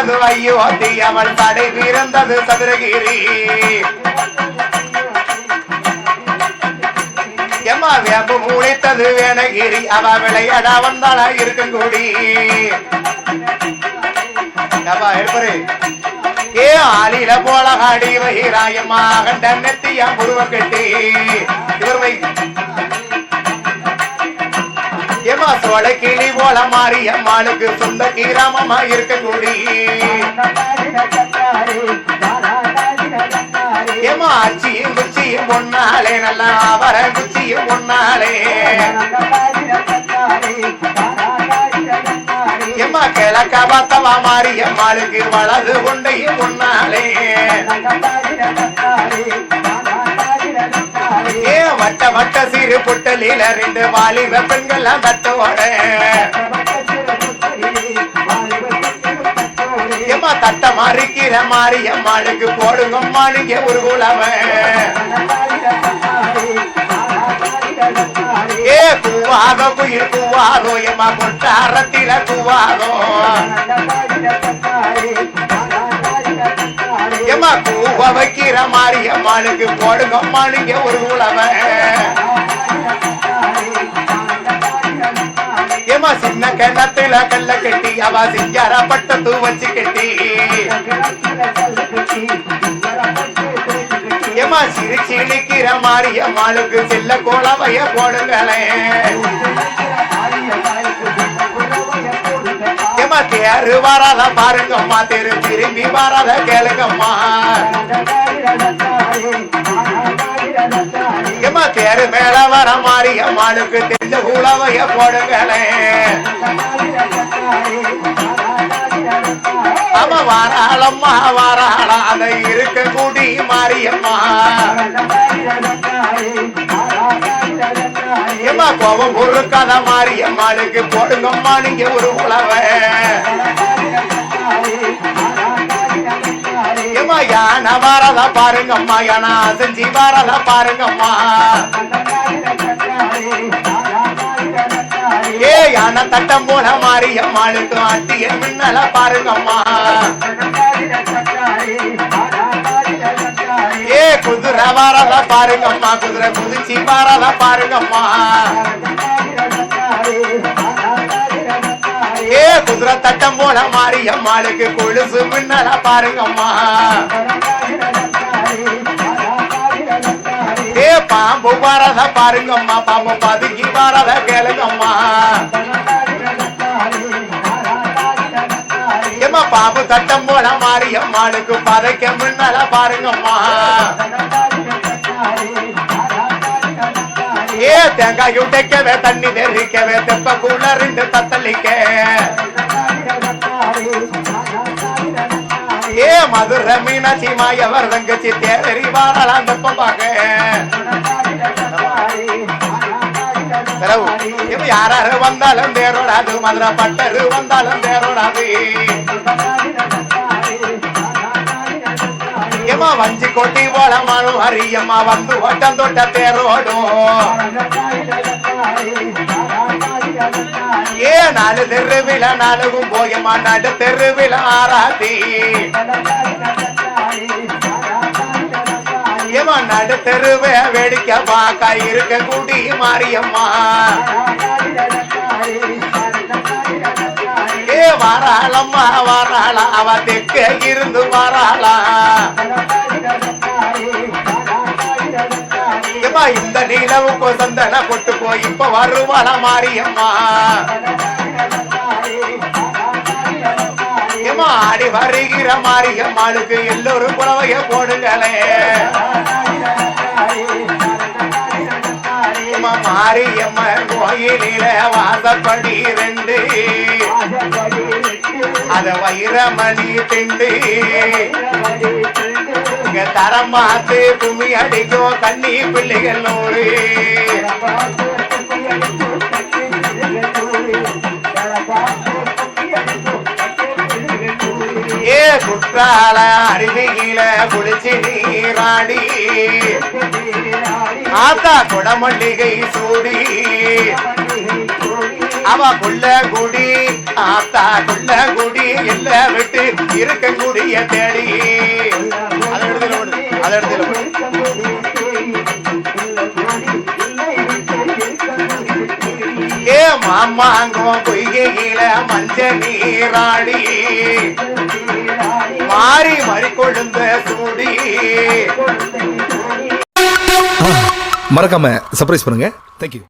பிறந்தது அயோத்தி அவள் தடை பிறந்தது சதுரகிரி. எம்மா வேம்பு மூளைத்தது வேணகிரி. அவ விளையாடா வந்தாளா இருக்கங்குடி ஏப்பா இருப்பாரு ஏ ஆளில போல ஆடி வயிறாயம்மா கண்ட நெத்தியா முருவ கட்டி. இவர் வை. சோழ கிளி போல மாறி அம்மாளுக்கு சொந்த கீராமமா இருக்கங்குடி ஏமா அச்சியும் குச்சியும் பொன்னாலே நல்லா அவர குச்சியும் பொன்னாலே. ஏமா கிழக்க பார்த்தவா மாறி அம்மாளுக்கு வலது கொண்டையும் பொன்னாலே. வட்ட சீரு புட்டலில ரெண்டு வாலிப பெண்கள் தட்டோட ஏமா தட்ட மாறிக்கிற மாறி அம்மாளுக்கு போடுங்கம்மா நீங்க ஒரு குலவன் ஏ கூவாதோ குயில் கூவாதோ ஏமா கொட்டாரத்தில கூவாதோ அம்மா கூவ வைக்கிற மாறி அம்மாளுக்கு போடுங்கம்மா நீங்க ஒரு குலவன் ஏமா சின்ன கிணத்துல கல்ல கட்டி அவ சிங்கார பட்டத்து வச்சு கட்டி. ஏமா சிரிச்சு இழிக்கிற மாதிரி அம்மானுக்கு செல்ல கோலவைய போடுங்களேன். யாரு வராத பாருங்கம்மா தெரு திரும்பி வராத கேளுங்கம்மா. ஏமா தேரு மேல வர மாறி அம்மாளுக்கு தெரிஞ்ச உழவைய போடுங்களே. அவ வாராளம்மா வாராளா அந்த இருக்க கூடி மாரியம்மா ஏமா கோபம் மாறி மாரியம்மாளுக்கு போடுங்கம்மா நீங்க ஒரு உழவ ஏமா யானை வாரதா பாருங்கம்மா யானா செஞ்சு வாரதா பாருங்கம்மா ஏ யானை தட்டம் போல மாரியம்மாளுக்கு அட்டிய மின்னல பாருங்கம்மா குதிரை வாரதா பாருங்கம்மா குதிரை குதிச்சு வாரதா பாருங்கம்மா. ஏ குதிரை தட்டம் போல மாரியம்மாளுக்கு கொலுசு மின்னல பாருங்கம்மா. ஏ பாம்பு வரத பாருங்கம்மா பாம்பு பதுக்கி வரத கேளுங்கம்மா. பாம்பு தட்டம் போல மாரியம்மாளுக்கு பதைக்க முன்னால பாருங்கம்மா. ஏ தேங்காய் உடைக்கவே தண்ணி தெரிக்கவே தெப்பக்குள்ள ரெண்டு தத்தளிக்க. ஏ மதுரை மீனாட்சி மாயவர் தங்கச்சி தேவரி வாழலாம் தெப்பம் பார்க்க இப்ப யாராரு வந்தாலும் தேரோடாது மதுரை பட்டரு வந்தாலும் தேரோடாது. ஏமா வஞ்சி கொட்டி போலமானும் அரியம்மா வந்து ஓட்டம் தொட்ட தேரோடும் ஏ நாலு தெருவில நாலுகும் போயம்மா நடு தெருவில ஆராதி ஏமா நடு தெருவே வேடிக்கை பார்க்க இருக்க குடி மாரியம்மா. ஏ வாராளம்மா வாராளா அவ தெக்க இருந்து வாராளா. ஏமா இந்த நிலவுக்கு சந்தன பொட்டு போய் இப்ப வருவாள மாரியம்மா. ஆடி வருகிற மாரியம்மாளுக்கு எல்லோரும் புலவைய போடுங்களே. ஏமா மாரியம்மன் கோயிலில வாசப்படி ரெண்டு. அத வைரமணி திண்டு. இங்க தரம் பார்த்து கும்மி அடிக்கும் தண்ணி பிள்ளைகள் நூறு. குற்றால அருவியில குளிச்சு நீராடி. ஆத்தா குடமல்லிகை சூடி. அவ கொள்ள குடி ஆத்தா கொள்ள குடி இல்ல விட்டு இருக்க குடிய தேடி. அதை இடத்துல போடு அதை இடத்துல ஏ மாமாங்கோ பொய்கையில மஞ்ச நீராடி. மாறி மறி கொழுந்த சூடி மறக்காம சர்ப்ரைஸ் பண்ணுங்க. தேங்க்யூ